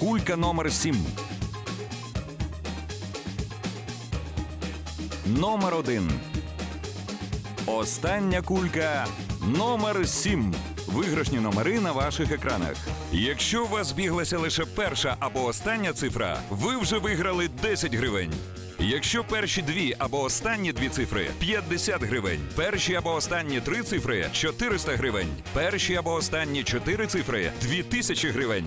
Кулька номер 7. Номер 1. Остання кулька номер 7. Виграшні номери на ваших екранах. Якщо у вас збіглася лише перша або остання цифра, ви вже виграли 10 гривень. Якщо перші дві або останні дві цифри 50 гривень. Перші або останні три цифри 400 гривень. Перші або останні чотири цифри 2000 гривень.